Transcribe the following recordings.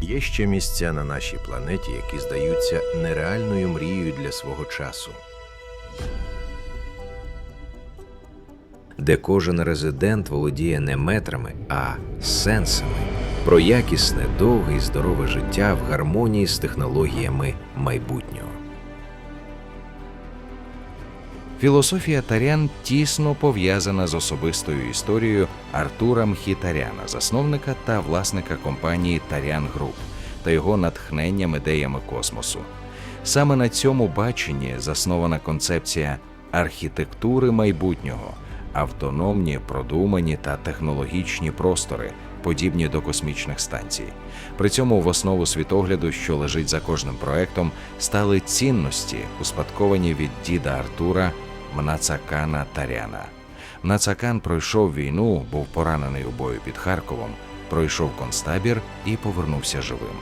Є ще місця на нашій планеті, які здаються нереальною мрією для свого часу. Де кожен резидент володіє не метрами, а сенсами про якісне, довге і здорове життя в гармонії з технологіями майбутнього. Філософія Тарян тісно пов'язана з особистою історією Артура Мхітаряна, засновника та власника компанії Тарян Груп та його натхненням ідеями космосу. Саме на цьому баченні заснована концепція архітектури майбутнього, автономні, продумані та технологічні простори, подібні до космічних станцій. При цьому в основу світогляду, що лежить за кожним проектом, стали цінності, успадковані від діда Артура Мнацакана Таряна. Мнацакан пройшов війну, був поранений у бою під Харковом, пройшов концтабір і повернувся живим.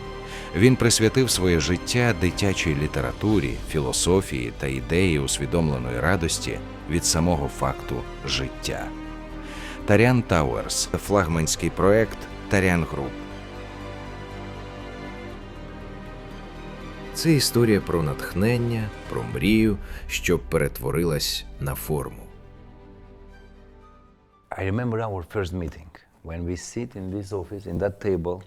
Він присвятив своє життя дитячій літературі, філософії та ідеї усвідомленої радості від самого факту життя. Тарян Тауерс флагманський проект Тарян Груп. Це історія про натхнення, про мрію, що перетворилась на форму. I remember our first meeting when we sit in this office, in that table,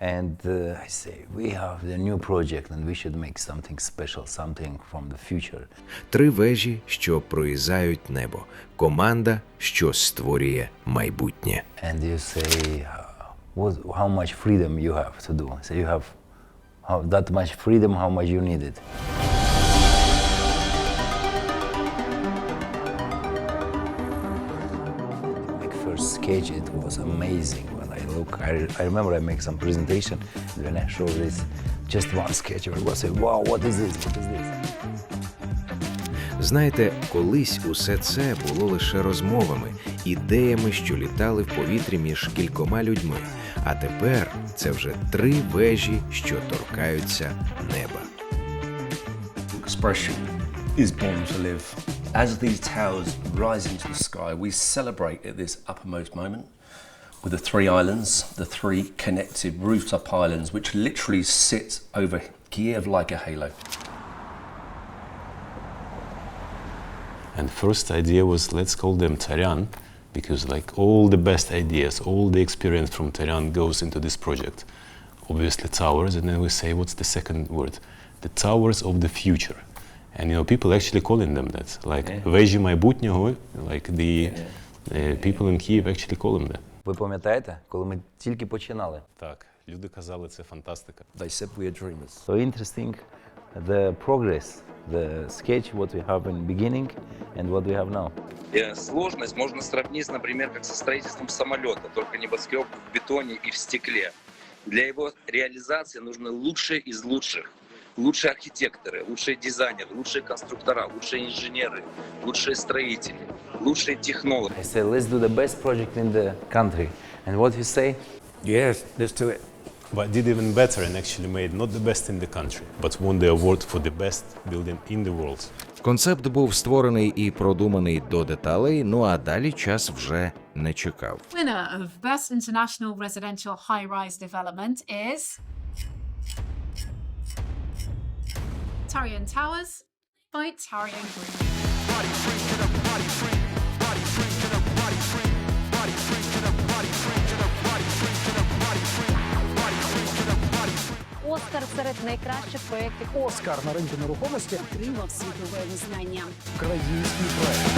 and uh, I say, we have the new project and we should make something special, something from the future. Три вежі, що проїзають небо. Команда, що створює майбутнє. And you say, uh, what, how much freedom you have to do. So you have how, that much freedom, how much you need it. My first sketch, it was amazing. When I look, I, I remember I make some presentation. and When I show this, just one sketch, everyone say, wow, what is this? What is this? Знаєте, колись усе це було лише розмовами, ідеями, що літали в повітрі між кількома людьми. А тепер це вже три вежі, що торкаються неба. expression is born to live. As these towers rise into the sky, we celebrate at this uppermost moment with the three islands, the three connected rooftop islands, which literally sit over Kiev like a halo. And first idea was let's call them Taryan because like all the best ideas, all the experience from Taryan goes into this project. Obviously towers, and then we say what's the second word? The towers of the future. And you know people actually calling them that. Like Yeah. Вежі майбутнього, like the uh, people in Kiev actually call them that. Ви пам'ятаєте, коли ми тільки починали? Так, люди казали, це фантастика. They said we are dreamers. So interesting the progress, the sketch, what we have in beginning and what we have now. Э, Сложность можно сравнить, например, как со строительством самолета, только небоскреб в бетоне и в стекле. Для его реализации нужны лучшие из лучших. Лучшие архитекторы, лучшие дизайнеры, лучшие конструктора, лучшие инженеры, лучшие строители, лучшие технологи. I said, let's do the best project in the country. And what you say? Yes, let's do it. But did even better and actually made not the best in the country, but won the award for the best building in the world. Концепт був створений і продуманий до деталей. Ну а далі час вже не чекав. Winner of Best International Residential High Rise Development is. Tarian Towers by Tarian Group. серед найкращих проєктів Оскар на ринку нерухомості отримав світове визнання. український проект.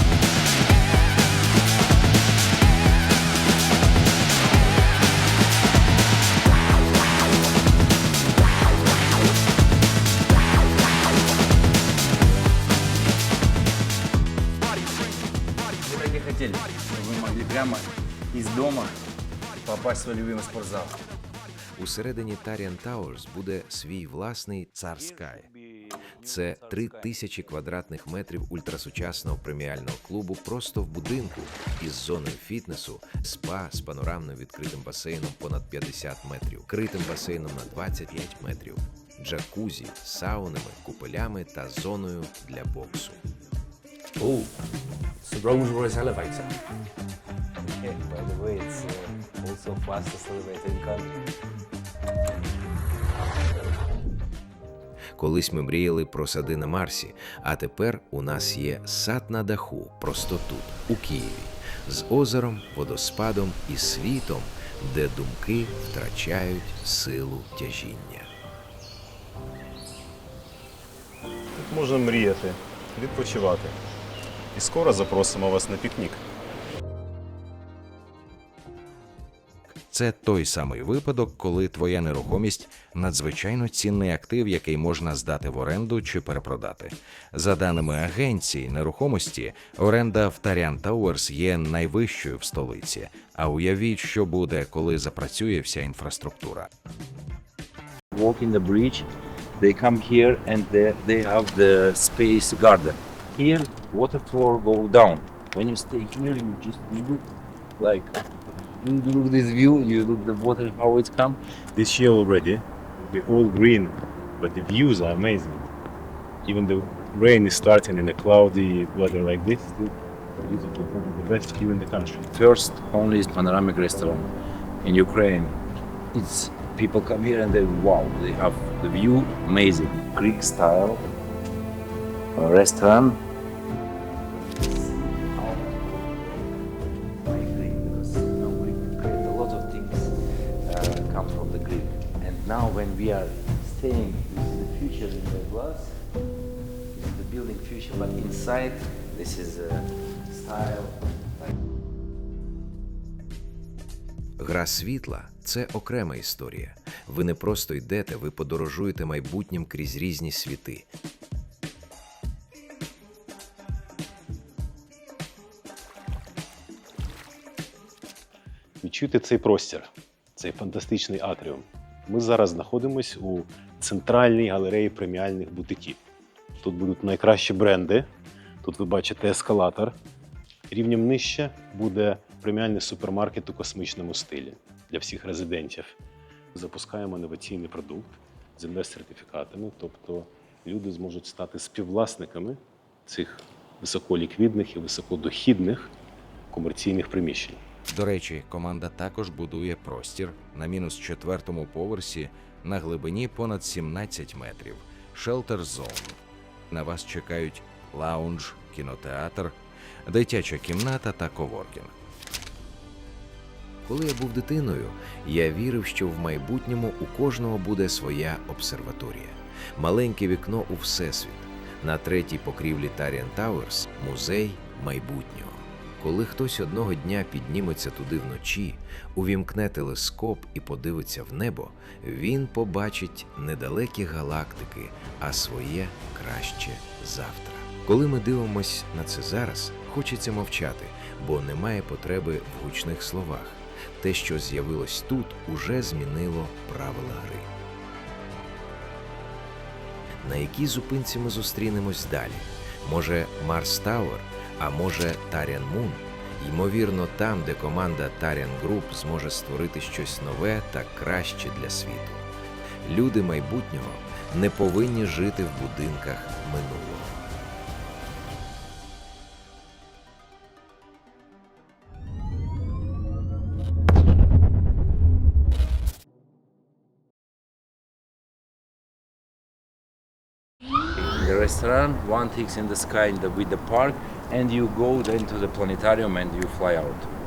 Вы так и хотели, чтобы вы могли прямо из дома попасть в свой любимый спортзал. Усередині Таріан Towers буде свій власний цар Скай. Це три тисячі квадратних метрів ультрасучасного преміального клубу просто в будинку із зоною фітнесу, спа з панорамним відкритим басейном понад 50 метрів, критим басейном на 25 метрів, джакузі, саунами, купелями та зоною для боксу. Oh, it's the Rolls Royce elevator. Yeah, by the way, it's uh, also fastest elevator in country. Колись ми мріяли про сади на Марсі, а тепер у нас є сад на даху, просто тут, у Києві, з озером, водоспадом і світом, де думки втрачають силу тяжіння. Тут можна мріяти, відпочивати. І скоро запросимо вас на пікнік. Це той самий випадок, коли твоя нерухомість надзвичайно цінний актив, який можна здати в оренду чи перепродати. За даними агенції нерухомості, оренда в Тарян Тауерс є найвищою в столиці. А уявіть, що буде, коли запрацює вся інфраструктура. walk in the bridge, they come here and they, they have the space garden. Here, water floor go down. When you stay here, you just look like look this view, you look the water how it come. This year already, we're all green, but the views are amazing. Even the rain is starting in a cloudy weather like this. It's the best view in the country. First, only is panoramic restaurant in Ukraine. It's people come here and they wow, they have the view amazing. Greek style uh, restaurant. Now when we are staying, this is the future in the glass. This is the building future, but inside this is a style Гра світла це окрема історія. Ви не просто йдете, ви подорожуєте майбутнім крізь різні світи. Відчуйте цей простір, цей фантастичний атріум. Ми зараз знаходимося у центральній галереї преміальних бутиків. Тут будуть найкращі бренди. Тут ви бачите ескалатор. Рівнем нижче буде преміальний супермаркет у космічному стилі для всіх резидентів. Запускаємо інноваційний продукт з інвест-сертифікатами, тобто люди зможуть стати співвласниками цих високоліквідних і високодохідних комерційних приміщень. До речі, команда також будує простір на мінус четвертому поверсі на глибині понад 17 метрів. Шелтер зон. На вас чекають лаунж, кінотеатр, дитяча кімната та коворкінг. Коли я був дитиною, я вірив, що в майбутньому у кожного буде своя обсерваторія, маленьке вікно у всесвіт. На третій покрівлі Таріан Тауерс музей майбутнього. Коли хтось одного дня підніметься туди вночі, увімкне телескоп і подивиться в небо, він побачить недалекі галактики, а своє краще завтра. Коли ми дивимось на це зараз, хочеться мовчати, бо немає потреби в гучних словах. Те, що з'явилось тут, уже змінило правила гри. На якій зупинці ми зустрінемось далі? Може, Марс Тауер, а може Таріан Мун? Ймовірно, там, де команда Таріан Груп зможе створити щось нове та краще для світу. Люди майбутнього не повинні жити в будинках минулого. restaurant, one thing's in the sky in the, with the park, and you go then to the planetarium and you fly out.